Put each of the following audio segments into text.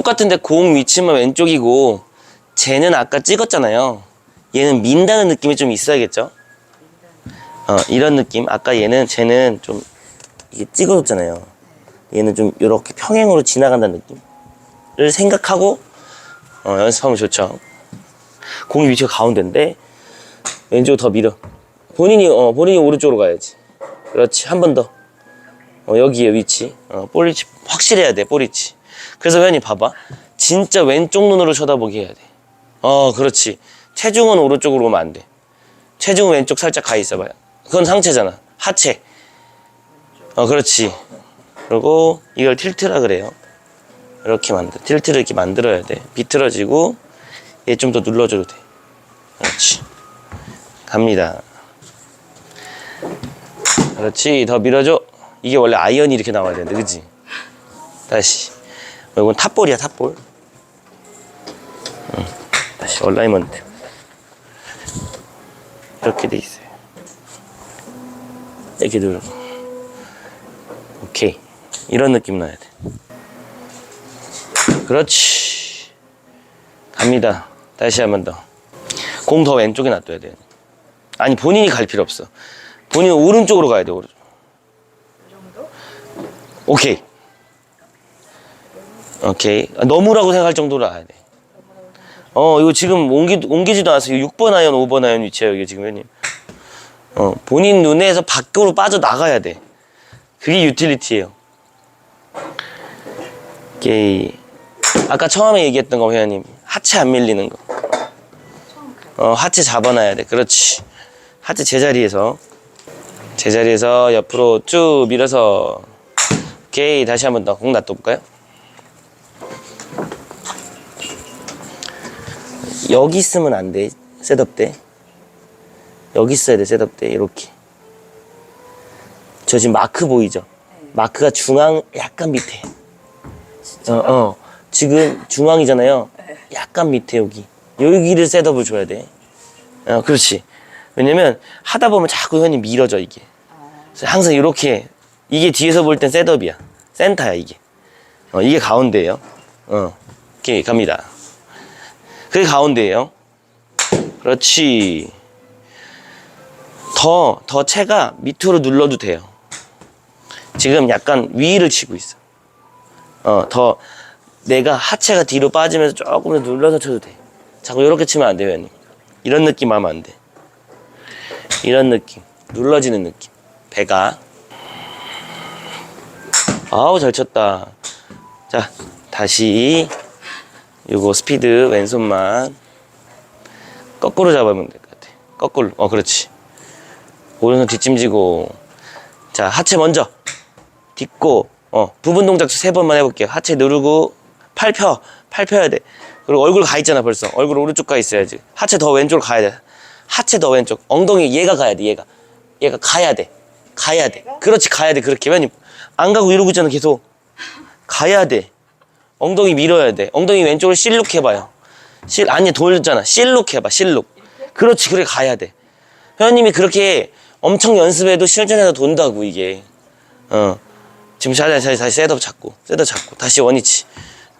똑같은데 공 위치만 왼쪽이고 쟤는 아까 찍었잖아요. 얘는 민다는 느낌이 좀 있어야겠죠? 어, 이런 느낌. 아까 얘는 쟤는 좀 이게 찍어줬잖아요. 얘는 좀 이렇게 평행으로 지나간다는 느낌을 생각하고 어, 연습하면 좋죠. 공이 위치가 가운데인데 왼쪽으로 더 밀어. 본인이 어 본인이 오른쪽으로 가야지. 그렇지 한 번 더. 어 여기에 위치. 어 볼리치 확실해야 돼 볼리치. 그래서 회원님 봐봐. 진짜 왼쪽 눈으로 쳐다보게 해야 돼. 어 그렇지. 체중은 오른쪽으로 오면 안 돼. 체중은 왼쪽 살짝 가 있어봐요. 그건 상체잖아. 하체. 어 그렇지. 그리고 이걸 틸트라 그래요. 이렇게 만들. 틸트를 이렇게 만들어야 돼. 비틀어지고 얘 좀 더 눌러줘도 돼. 그렇지. 갑니다. 그렇지. 더 밀어줘. 이게 원래 아이언이 이렇게 나와야 되는데, 그지? 다시. 어, 이건 탑볼이야, 탑볼. 응. 다시 얼라이먼트. 이렇게 돼 있어요. 이렇게 누르고. 오케이. 이런 느낌 나야 돼. 그렇지. 갑니다. 다시 한 번 더. 공 더 왼쪽에 놔둬야 돼. 아니 본인이 갈 필요 없어. 본인 은 오른쪽으로 가야 돼 오른쪽. 오케이. 오케이. 아, 너무라고 생각할 정도로 가야 돼. 어 이거 지금 옮기 옮기지도 않았어. 이거 6번 아이언, 5번 아이언 위치야 여기 지금 형님. 어 본인 눈에서 밖으로 빠져 나가야 돼. 그게 유틸리티예요. 오케이. 아까 처음에 얘기했던 거 회원님 하체 안 밀리는 거. 어 하체 잡아놔야 돼. 그렇지. 하체 제자리에서 제자리에서 옆으로 쭉 밀어서 오케이 다시 한번 더 공 놔둬볼까요? 여기 있으면 안 돼. 셋업 때. 여기 있어야 돼. 셋업 때. 이렇게. 저 지금 마크 보이죠? 마크가 중앙 약간 밑에. 어, 어. 지금 중앙이잖아요. 약간 밑에 여기. 여기를 셋업을 줘야 돼. 어, 그렇지. 왜냐면 하다 보면 자꾸 현이 밀어져 이게. 그래서 항상 이렇게 이게 뒤에서 볼 땐 셋업이야. 센터야 이게. 어, 이게 가운데예요. 어, 오케이 갑니다. 그게 가운데예요. 그렇지. 더, 더 채가 밑으로 눌러도 돼요. 지금 약간 위를 치고 있어. 어, 더 내가 하체가 뒤로 빠지면서 조금 더 눌러서 쳐도 돼. 자꾸 이렇게 치면 안 돼요, 형님. 이런 느낌 하면 안 돼. 이런 느낌. 눌러지는 느낌. 배가. 아우, 잘 쳤다. 자, 다시. 요거 스피드 왼손만. 거꾸로 잡으면 될 것 같아. 거꾸로. 어, 그렇지. 오른손 뒷짐지고. 자, 하체 먼저. 딛고. 어, 부분 동작 세 번만 해볼게요. 하체 누르고. 팔 펴. 팔 펴야 돼. 그리고 얼굴 가 있잖아, 벌써. 얼굴 오른쪽 가 있어야지. 하체 더 왼쪽으로 가야 돼. 하체 더 왼쪽. 엉덩이 얘가 가야 돼, 얘가. 얘가 가야 돼. 가야 돼. 그렇지, 가야 돼. 그렇게. 왜냐면 안 가고 이러고 있잖아, 계속. 가야 돼. 엉덩이 밀어야 돼. 엉덩이 왼쪽으로 실룩 해봐요. 실, 아니, 돌잖아. 실룩 해봐, 실룩. 그렇지, 그래, 가야 돼. 회원님이 그렇게 엄청 연습해도 실전에서 돈다고, 이게. 어. 지금 자리, 자리, 다시 셋업 잡고, 셋업 잡고, 다시 원위치.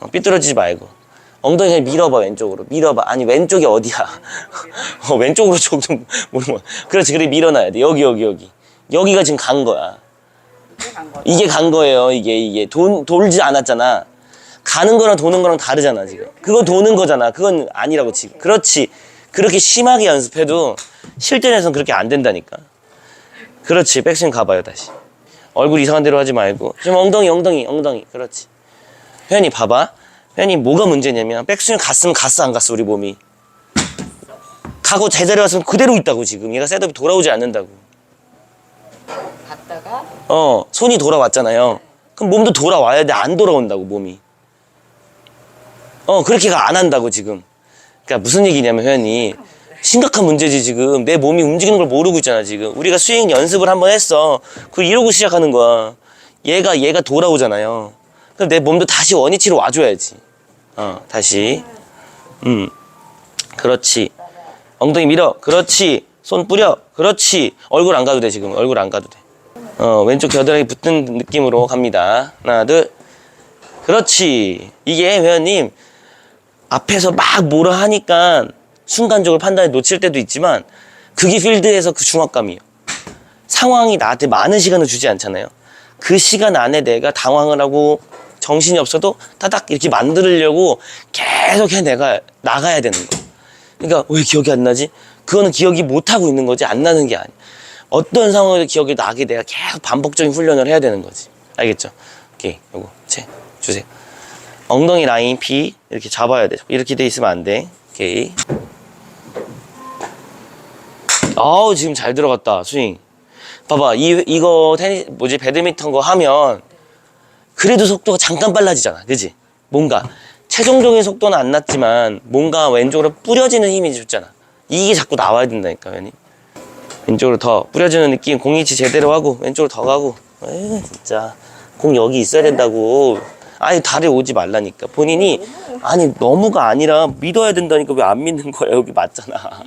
어, 삐뚤어지지 말고. 엉덩이 그냥 밀어봐, 왼쪽으로. 밀어봐. 아니, 왼쪽이 어디야. 어, 왼쪽으로 조금, 모르면. 그렇지, 그래, 밀어놔야 돼. 여기, 여기, 여기. 여기가 지금 간 거야. 이게 간 거예요, 이게, 이게. 돈, 돌지 않았잖아. 가는 거랑 도는 거랑 다르잖아, 지금. 그건 도는 거잖아. 그건 아니라고, 지금. 그렇지. 그렇게 심하게 연습해도 실전에서는 그렇게 안 된다니까. 그렇지. 백스윙 가봐요, 다시. 얼굴 이상한 대로 하지 말고. 지금 엉덩이, 엉덩이, 엉덩이. 그렇지. 회원이 봐봐. 회원이 뭐가 문제냐면, 백스윙 갔으면 갔어, 안 갔어, 우리 몸이. 가고 제자리 왔으면 그대로 있다고, 지금. 얘가 셋업이 돌아오지 않는다고. 갔다가 어, 손이 돌아왔잖아요. 그럼 몸도 돌아와야 돼. 안 돌아온다고, 몸이. 어, 그렇게가 안 한다고, 지금. 그러니까 무슨 얘기냐면, 회원이. 심각한 문제지, 지금. 내 몸이 움직이는 걸 모르고 있잖아, 지금. 우리가 스윙 연습을 한번 했어. 그걸 이러고 시작하는 거야. 얘가, 얘가 돌아오잖아요. 그럼 내 몸도 다시 원위치로 와줘야지. 어, 다시. 음. 그렇지. 엉덩이 밀어. 그렇지. 손 뿌려. 그렇지. 얼굴 안 가도 돼, 지금. 얼굴 안 가도 돼. 어, 왼쪽 겨드랑이 붙는 느낌으로 갑니다. 하나, 둘. 그렇지. 이게 회원님 앞에서 막 뭐라 하니까 순간적으로 판단을 놓칠 때도 있지만 그게 필드에서 그 중압감이에요. 상황이 나한테 많은 시간을 주지 않잖아요. 그 시간 안에 내가 당황을 하고 정신이 없어도 따닥 이렇게 만들려고 계속 해 내가 나가야 되는 거. 그러니까 왜 기억이 안 나지? 그거는 기억이 못 하고 있는 거지 안 나는 게 아니야. 어떤 상황에서 기억이 나게 내가 계속 반복적인 훈련을 해야 되는 거지. 알겠죠? 오케이, 요거 제 주세요. 엉덩이 라인 P 이렇게 잡아야 돼. 이렇게 돼 있으면 안 돼. 오케이. 아우 지금 잘 들어갔다 스윙. 봐봐 이 이거 테니 뭐지 배드민턴 거 하면 그래도 속도가 잠깐 빨라지잖아, 그지? 뭔가 최종적인 속도는 안 났지만 뭔가 왼쪽으로 뿌려지는 힘이 좋잖아. 이게 자꾸 나와야 된다니까, 회원님. 왼쪽으로 더 뿌려지는 느낌, 공이치 제대로 하고 왼쪽으로 더 가고. 에이, 진짜 공 여기 있어야 된다고. 아니 다리 오지 말라니까. 본인이 아니 너무가 아니라 믿어야 된다니까 왜 안 믿는 거야? 여기 맞잖아.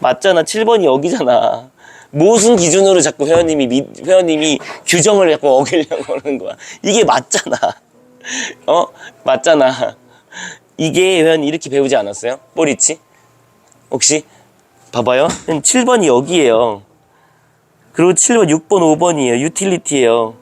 맞잖아. 7번이 여기잖아. 무슨 기준으로 자꾸 회원님이 미- 회원님이 규정을 자꾸 어기려고 하는 거야. 이게 맞잖아. 어? 맞잖아. 이게 회원 이렇게 배우지 않았어요? 뽀리치? 혹시? 봐봐요. 7번이 여기에요. 그리고 7번, 6번, 5번이에요. 유틸리티예요.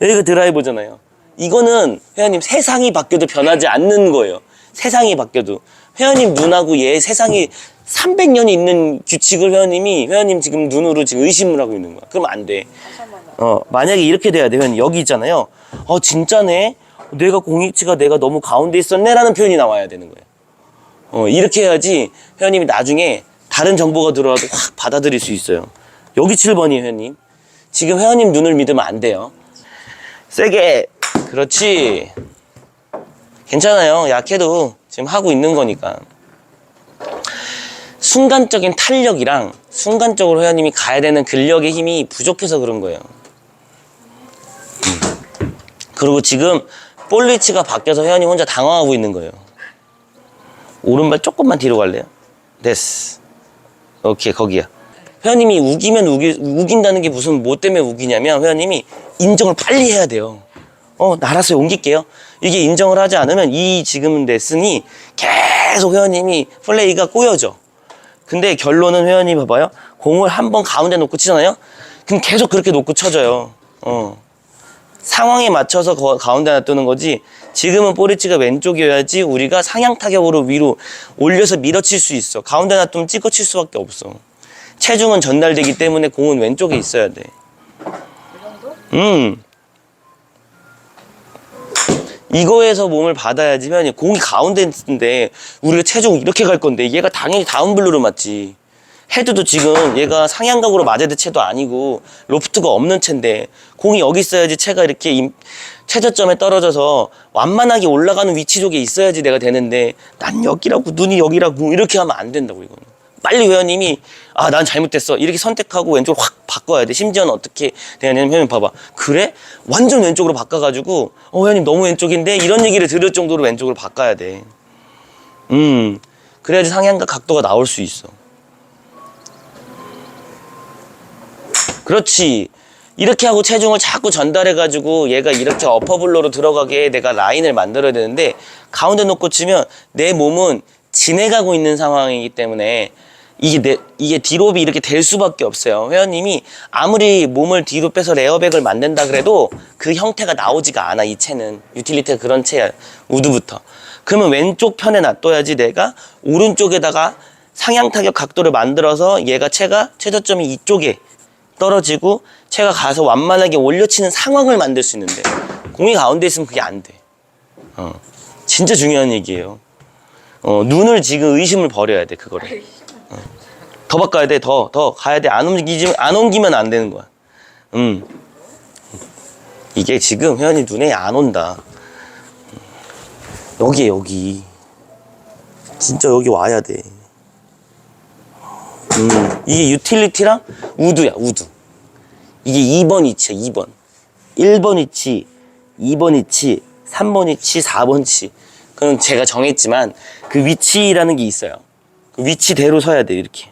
여기가 드라이버잖아요. 이거는 회원님 세상이 바뀌어도 변하지 않는 거예요. 세상이 바뀌어도. 회원님 눈하고 얘 세상이 300년이 있는 규칙을 회원님이 회원님 지금 눈으로 지금 의심을 하고 있는 거야. 그러면 안 돼. 어, 만약에 이렇게 돼야 돼. 회원님 여기 있잖아요. 어, 진짜네. 내가 공익치가 내가 너무 가운데 있었네라는 표현이 나와야 되는 거예요. 어, 이렇게 해야지 회원님이 나중에 다른 정보가 들어와도 확 받아들일 수 있어요. 여기 7번이에요, 회원님. 지금 회원님 눈을 믿으면 안 돼요. 세게. 그렇지. 괜찮아요. 약해도 지금 하고 있는 거니까. 순간적인 탄력이랑 순간적으로 회원님이 가야 되는 근력의 힘이 부족해서 그런 거예요. 음. 그리고 지금 볼 위치가 바뀌어서 회원님 혼자 당황하고 있는 거예요. 오른발 조금만 뒤로 갈래요? 됐어. 오케이, 거기야. 회원님이 우기면 우기, 우긴다는 게 무슨 뭐 때문에 우기냐면 회원님이 인정을 빨리 해야 돼요. 어, 나 알았어요. 옮길게요. 이게 인정을 하지 않으면 이 지금 레슨이 계속 회원님이 플레이가 꼬여져. 근데 결론은 회원님 봐봐요. 공을 한 번 가운데 놓고 치잖아요. 그럼 계속 그렇게 놓고 쳐져요. 어. 상황에 맞춰서 거- 가운데 놔두는 거지. 지금은 포리치가 왼쪽이어야지 우리가 상향 타격으로 위로 올려서 밀어칠 수 있어. 가운데 놔두면 찍어칠 수밖에 없어. 체중은 전달되기 때문에 공은 왼쪽에 있어야 돼. 음. 이거에서 몸을 받아야지 면 공이 가운데 있는데 우리가 체중 이렇게 갈 건데 얘가 당연히 다운블루로 맞지. 헤드도 지금 얘가 상향각으로 맞아야 될 채도 아니고 로프트가 없는 채인데 공이 여기 있어야지 채가 이렇게 임- 최저점에 떨어져서 완만하게 올라가는 위치 쪽에 있어야지 내가 되는데 난 여기라고 눈이 여기라고 이렇게 하면 안 된다고 이거는 빨리 회원님이 아 난 잘못됐어. 이렇게 선택하고 왼쪽으로 확 바꿔야 돼. 심지어는 어떻게 되냐면 회원님 봐봐. 그래? 완전 왼쪽으로 바꿔가지고 어 회원님 너무 왼쪽인데? 이런 얘기를 들을 정도로 왼쪽으로 바꿔야 돼음. 그래야지 상향각 각도가 나올 수 있어. 그렇지. 이렇게 하고 체중을 자꾸 전달해가지고 얘가 이렇게 어퍼블로로 들어가게 내가 라인을 만들어야 되는데 가운데 놓고 치면 내 몸은 지내가고 있는 상황이기 때문에 이게 내, 이게 디롭이 이렇게 될 수밖에 없어요. 회원님이 아무리 몸을 뒤로 빼서 레어백을 만든다 그래도 그 형태가 나오지가 않아. 이 채는 유틸리티가 그런 채야. 우드부터. 그러면 왼쪽 편에 놔둬야지 내가 오른쪽에다가 상향 타격 각도를 만들어서 얘가 채가 최저점이 이쪽에 떨어지고 채가 가서 완만하게 올려치는 상황을 만들 수 있는데 공이 가운데 있으면 그게 안 돼. 어. 진짜 중요한 얘기예요. 어, 눈을 지금 의심을 버려야 돼 그거를. 어. 더 바꿔야 돼. 더 더 가야 돼. 안 옮기지 안 옮기면 안 되는 거야. 음. 이게 지금 회원이 눈에 안 온다. 여기 여기. 진짜 여기 와야 돼. 음, 이게 유틸리티랑 우드야, 우드. 이게 2번 위치야, 2번. 1번 위치, 2번 위치, 3번 위치, 4번 위치. 그건 제가 정했지만 그 위치라는 게 있어요. 그 위치대로 서야 돼, 이렇게.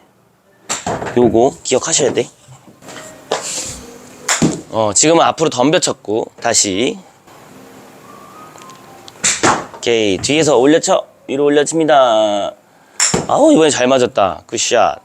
요거 기억하셔야 돼. 어, 지금은 앞으로 덤벼쳤고, 다시. 오케이 뒤에서 올려쳐 위로 올려칩니다 아우 이번에 잘 맞았다 굿샷